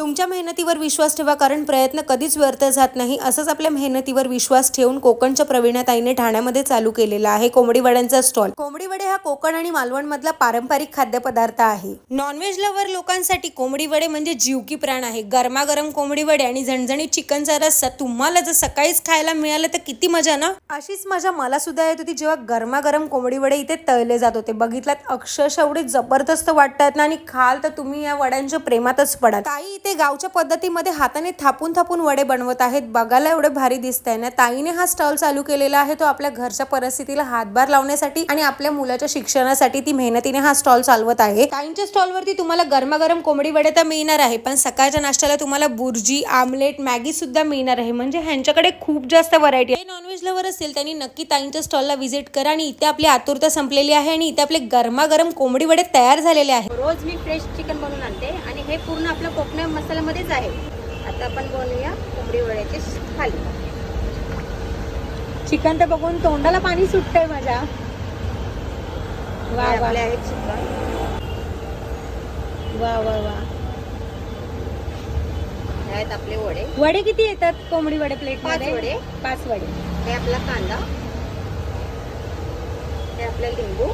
तुमच्या मेहनतीवर विश्वास ठेवा कारण प्रयत्न कधीच व्यर्थ जात नाही. असंच आपल्या मेहनतीवर विश्वास ठेवून कोकणच्या प्रवीणाताईने ठाण्यामध्ये चालू केलेला आहे कोंबडीवड्यांचा स्टॉल. कोंबडीवडे हा कोकण आणि मालवण मधला पारंपरिक खाद्यपदार्थ आहे. नॉनव्हेज लवर लोकांसाठी कोंबडीवडे म्हणजे जीव की प्राण आहे. गरमागरम कोंबडीवडे आणि झणझणीत चिकनचा रस्सा तुम्हाला जर सकाळीच खायला मिळालं तर किती मजा ना? अशीच मजा मला सुद्धा येत होती जेव्हा गरमागरम कोंबडीवडे इथे तळले जात होते. बघितलात अक्षरशः एवढे जबरदस्त वाटतात ना आणि खाल तर तुम्ही या वड्यांच्या प्रेमातच पडाल. ताई इथे ते गावच्या पद्धतीमध्ये हाताने थापून थापून वडे बनवत आहेत. बघायला एवढे भारी दिसत आहे ना. ताईने हा स्टॉल चालू केलेला आहे. तो आपल्या घरच्या परिस्थितीला हातभार लावण्यासाठी आणि आपल्या मुलाच्या शिक्षणासाठी ती मेहनतीने हा स्टॉल चालवत आहे. ताईंच्या स्टॉलवरती तुम्हाला गरमागरम कोंबडी वडे तर मिळणार आहे. पण सकाळच्या नाश्त्याला तुम्हाला बुर्जी आमलेट मॅगी सुद्धा मिळणार आहे. म्हणजे ह्यांच्याकडे खूप जास्त व्हरायटी आहे. नॉनव्हेज लवर असेल त्यांनी नक्की ताईंच्या स्टॉलला व्हिजिट करा आणि इथे आपली आतुरता संपलेली आहे आणि इथे आपले गरमागरम कोंबडी वडे तयार झालेले आहे रोज मी फ्रेश चिकन बनवून आणते आणि हे पूर्ण आपलं कोकणामध्ये मसाल्यामध्येच आहे. आता आपण बनवूया कोंबडी वड्याचे खाली चिकन तर बघून तोंडाला पाणी सुटतंय माझ्या. वा आपले आहेत चिकन. वा वा वा. आहेत आपले वडे. वडे किती येतात कोंबडी वडे प्लेट पाच वडे. पाच वडे. हे आपला कांदा. हे आपलं लिंबू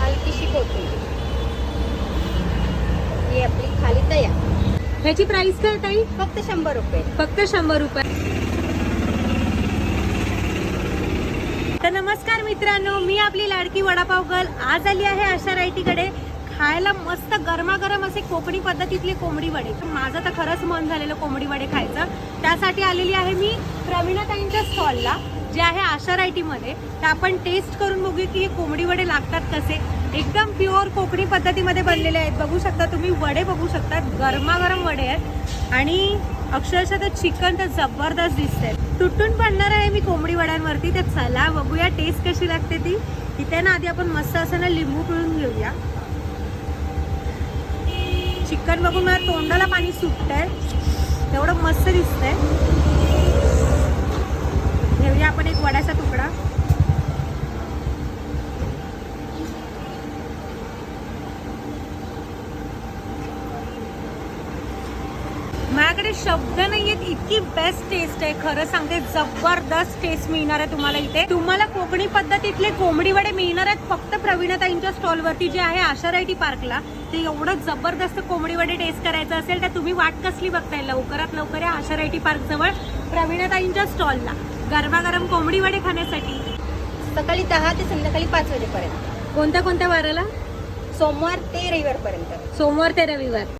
हलकीशी कोथिंबीर ही आपली खाली तयार ह्याची प्राइस काय ताई? फक्त शंभर रुपये. फक्त शंभर रुपये. तर नमस्कार मित्रांनो मी आपली लाडकी वडापाव गर्ल आज आली आहे आशा रायटीकडे खायला मस्त गरमागरम असे कोकणी पद्धतीतले कोंबडी वडे. तर माझं तर खरंच मन झालेलं कोंबडी वडे खायचं. त्यासाठी आलेली आहे मी प्रवीणाताईंच्या स्टॉलला जे आहे आशा रायटीमध्ये तर आपण टेस्ट करून बघूया की हे कोंबडी वडे लागतात कसे. एकदम प्युअर कोकणी पद्धतीमध्ये बनलेले आहेत. बघू शकता तुम्ही वडे बघू शकता. गरमागरम वडे आहेत. आणि अक्षरशः तर चिकन तर जबरदस्त दिसतंय. तुटून पडणार आहे मी कोंबडी वड्यांवरती. तर चला बघूया टेस्ट कशी लागते ती. इथे ना आधी आपण मस्त असं ना लिंबू पिळून घेऊया. चिकन बघून मला तोंडाला पाणी सुटतंय. तेवढं मस्त दिसतंय. घेऊया आपण एक वडा. माझ्याकडे शब्द नाहीयेत इतकी बेस्ट टेस्ट आहे. खरं सांगते जबरदस्त टेस्ट मिळणार आहे तुम्हाला इथे. तुम्हाला कोकणी पद्धतीतले कोंबडी वडे मिळणार आहेत फक्त प्रवीणाताईंच्या स्टॉलवरती जे आहे आशारायटी पार्कला ते एवढं जबरदस्त कोंबडी वडे टेस्ट करायचं असेल तर तुम्ही वाट कसली बघताय? लवकरात लवकर या आशारायटी पार्क जवळ प्रवीणाताईंच्या स्टॉलला गरमागरम कोंबडी वडे खाण्यासाठी. सकाळी दहा ते संध्याकाळी पाच वाजेपर्यंत. कोणत्या कोणत्या वाराला? सोमवार ते रविवारपर्यंत. सोमवार ते रविवार.